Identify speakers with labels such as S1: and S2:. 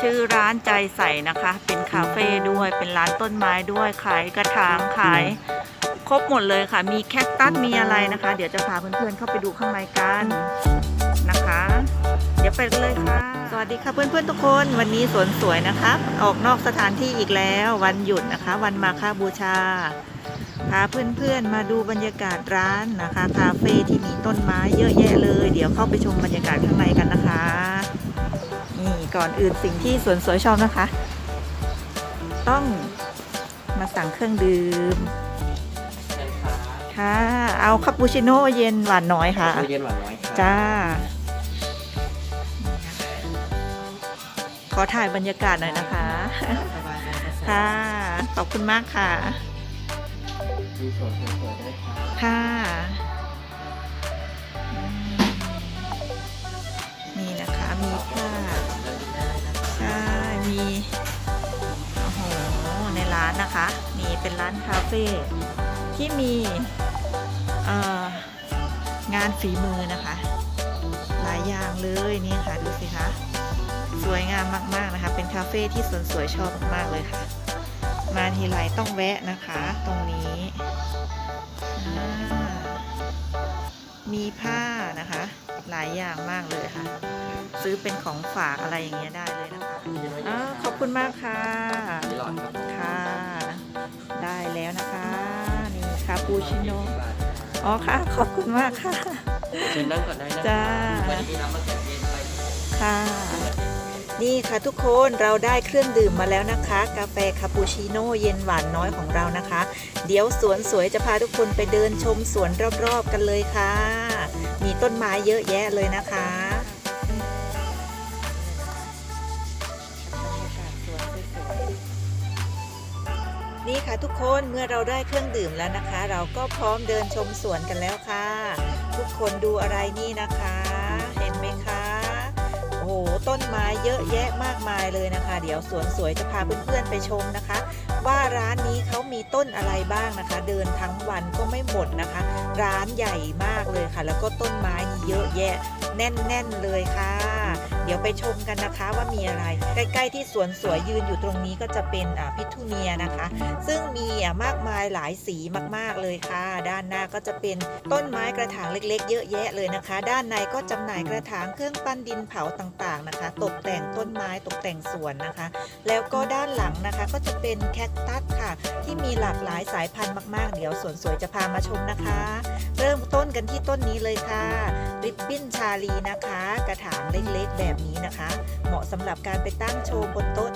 S1: ชื่อร้านใจใส่นะคะ เป็นคาเฟ่ด้วย เป็นร้านต้นไม้ด้วย ขายกระถางขาย ครบหมดเลยค่ะ มีแคคตัส มีอะไรนะคะ เดี๋ยวจะพาเพื่อนๆเข้าไปดูข้างในกันนะคะ เดี๋ยวไปกันเลยค่ะ สวัสดีค่ะเพื่อนๆทุกคน วันนี้สวนสวยนะคะ ออกนอกสถานที่อีกแล้ว วันหยุดนะคะ วันมาฆบูชา พาเพื่อนๆมาดูบรรยากาศร้านนะคะ คาเฟ่ที่มีต้นไม้เยอะแยะเลย เดี๋ยวเข้าไปชมบรรยากาศข้างในกันนะคะนี่ ก่อนอื่นสิ่งที่สวนสวยชอบนะคะ ต้องมาสั่งเครื่องดื่มค่ะ เอาคาปูชิโน่เย็นหวานน้อยค่ะ
S2: ตู้เย็นหวานน้อยครับ
S1: จ้า ขอถ่ายบรรยากาศหน่อยนะคะ
S2: สบายๆนะ
S1: ค่ะ ขอบคุณมากค่ะ
S2: ดูสวนสวยๆได้ครับ
S1: ค่ะอืมนี่นะคะมีานนะคะมีเป็นร้านคาเฟ่ที่มีเอ่องานฝีมือนะคะ หลายอย่างเลยนี่ค่ะดูสิคะสวยงามมากๆนะคะ เป็นคาเฟ่ที่สวนสวยชอบมากๆเลยค่ะ มาทีไรต้องแวะนะคะ ตรงนี้อ่ามีผ้านะคะ หลายอย่างมากเลยค่ะ ซื้อเป็นของฝากอะไรอย่างเงี้ยได้เลยนะคะ
S2: ตู้เย็นไว้เย็
S1: อานขอบคุณมากค่ะ
S2: มีหลอดครับผม
S1: ค่ะได้แล้วนะคะ นี่คาปูชิโน่อ๋อค่ะ ขอบคุณมากค่ะ
S2: เชิญนั่งก่อนได้นะ
S1: จ้า
S2: วันนี้มีน้ำมะเขือเทศไป
S1: ค่ะ นี่ค่ะทุกคนเราได้เครื่องดื่มมาแล้วนะคะ กาแฟคาปูชิโน่เย็นหวานน้อยของเรานะคะ เดี๋ยวสวนสวยจะพาทุกคนไปเดินชมสวนรอบๆกันเลยค่ะ มีต้นไม้เยอะแยะเลยนะคะ นี่ค่ะทุกคนเมื่อเราได้เครื่องดื่มแล้วนะคะ เราก็พร้อมเดินชมสวนกันแล้วค่ะ ทุกคนดูอะไรนี่นะคะ เห็นไหมคะโอ้โหต้นไม้เยอะแยะมากมายเลยนะคะ เดี๋ยวสวนสวยจะพาเพื่อนๆไปชมนะคะ ว่าร้านนี้เขามีต้นอะไรบ้างนะคะ เดินทั้งวันก็ไม่หมดนะคะ ร้านใหญ่มากเลยค่ะ แล้วก็ต้นไม้เยอะแยะ แน่นๆเลยค่ะ เดี๋ยวไปชมกันนะคะว่ามีอะไร ใกล้ ๆ ที่สวนสวยยืนอยู่ตรงนี้ก็จะเป็นพิทูเนียนะคะ ซึ่งมีอะมากมายหลายสีมากๆเลยค่ะ ด้านหน้าก็จะเป็นต้นไม้กระถางเล็ก ๆ เยอะแยะเลยนะคะ ด้านในก็จำหน่ายกระถางเครื่องปั้นดินเผาต่างๆนะคะ ตกแต่งต้นไม้ตกแต่งสวนนะคะ แล้วก็ด้านหลังนะคะก็จะเป็นแคคตัสค่ะ ที่มีหลากหลายสายพันธุ์มากๆ เดี๋ยวสวนสวยจะพามาชมนะคะ เริ่มต้นกันที่ต้นนี้เลยค่ะริบบิ้นชาลีนะคะ กระถางเล็กๆแบบนี้นะคะ เหมาะสำหรับการไปตั้งโชว์บนโต๊ะ